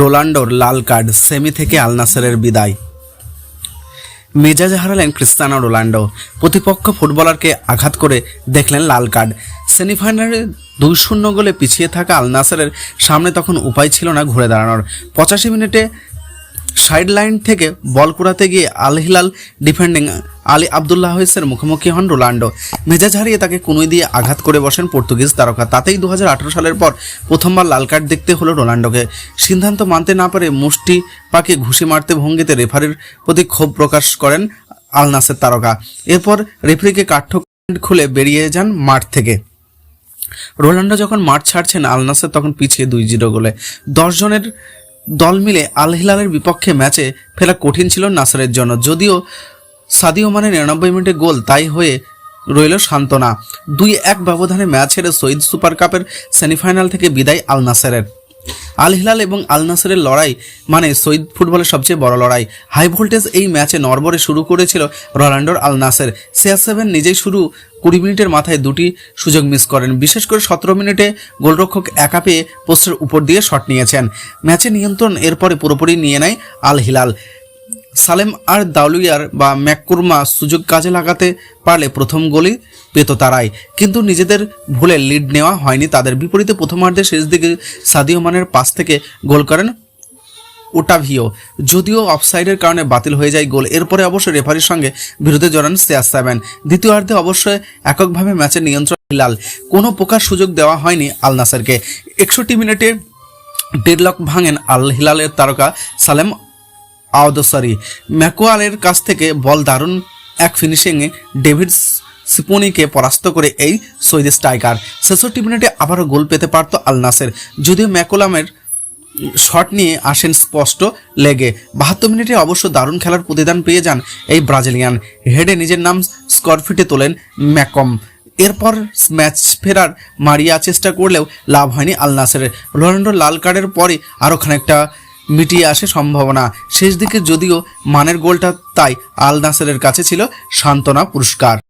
রোনাল্ডোর লাল card semi থেকে আল নাসেরের বিদায়। মেজাজ হারালেন ক্রিস্তানো রোনাল্ডো প্রতিপক্ষ ফুটবলারকে আঘাত করে দেখলেন লাল কার্ড। সেমিফাইনালে দুই শূন্য গোলে পিছিয়ে থাকা আল নাসেরের সামনে তখন উপায় ছিল না ঘুরে দাঁড়ানোর। পঁচাশি মিনিটে সাইড লাইন থেকে বল কুড়াতে গিয়ে Al Hilal defending Ali Abdullah হয়েসের মুখোমুখি হন রোনাল্ডো। মেজাজ হারিয়ে তাকে কুনুই দিয়ে আঘাত করে বসেন পর্তুগিজ তারকা। তাতেই দু হাজার আঠেরো সালের পর প্রথমবার লাল কার্ড দেখতে হলো রোনাল্ডোকে। সিদ্ধান্ত মানতে না পারে মুষ্টি পাকে ঘুষি মারতে ভঙ্গিতে রেফারির প্রতি ক্ষোভ প্রকাশ করেন আল নাসের তারকা। এরপর রেফারিকে কাঠ্য খুলে বেরিয়ে যান মাঠ থেকে। রোনাল্ডো যখন মাঠ ছাড়ছেন আল নাসের তখন পিছিয়ে দুই জিরো গোলে। দশ জনের দল মিলে আল হিলালের বিপক্ষে ম্যাচে ফেরা কঠিন ছিল নাসারের জন্য। যদিও সাদিও মানে নিরানব্বই মিনিটে গোল তাই হয়ে রইল সান্ত্বনা। দুই এক ব্যবধানে ম্যাচ হেরে শহীদ সুপার কাপের সেমিফাইনাল থেকে বিদায় আল নাসেরের আল হিলাল এবং আল নাসেরের লড়াই মানে সৈদ ফুটবলের সবচেয়ে বড় লড়াই। হাই ভোল্টেজ এই ম্যাচে নরবরে শুরু করেছিল রোনাল্ডোর আল নাসের সিআর সেভেন নিজেই শুরু কুড়ি মিনিটের মাথায় দুটি সুযোগ মিস করেন। বিশেষ করে সতেরো মিনিটে গোলরক্ষক একা পেয়ে পোস্টের উপর দিয়ে শট নিয়েছেন। ম্যাচে নিয়ন্ত্রণ এরপরে পুরোপুরি নিয়ে নেয় আল হিলাল সালেম আর দাউলিয়ার বা ম্যাককুরমা সুযোগ কাজে লাগাতে পারলে প্রথম গোলই পেত তারাই। কিন্তু নিজেদের ভুলে লিড নেওয়া হয়নি তাদের বিপরীতে প্রথমার্ধের শেষ দিকে সাদিও মানের পাস থেকে গোল করেন ওটাভিও। যদিও অফসাইডের কারণে বাতিল হয়ে যায় গোল, এরপরে অবশ্য রেফারির সঙ্গে বিরুদ্ধে জড়ান সিয়ার সেভেন দ্বিতীয়ার্ধে অবশ্যই এককভাবে ম্যাচের নিয়ন্ত্রণ হিলাল কোনো প্রকার সুযোগ দেওয়া হয়নি আল নাসারকে। একষট্টি মিনিটে ডেডলক ভাঙেন আল হিলালের তারকা সালেম আওদসারি। ম্যাকোয়ালের কাছ থেকে বল দারুণ এক ফিনিশিংয়ে ডেভিড সিপোনিকে পরাস্ত করে এই সৈদ স্ট্রাইকার। ছেষট্টি মিনিটে আবারও গোল পেতে পারত আল নাসের। যদিও ম্যাকোলামের শট নিয়ে আসেন স্পষ্ট লেগে। বাহাত্তর মিনিটে অবশ্য দারুণ খেলার প্রতিদান পেয়ে যান এই ব্রাজিলিয়ান। হেডে নিজের নাম স্করফিটে তোলেন ম্যাকম। এরপর ম্যাচ ফেরার মারিয়া চেষ্টা করলেও লাভ হয়নি আল নাসেরের রোনাল্ডো লাল কার্ডের পরে আরও খানিকটা মিটিয়ে আসে সম্ভাবনা। শেষ দিকে যদিও মানের গোলটা তাই আল নাসেরের কাছে ছিল সান্ত্বনা পুরস্কার।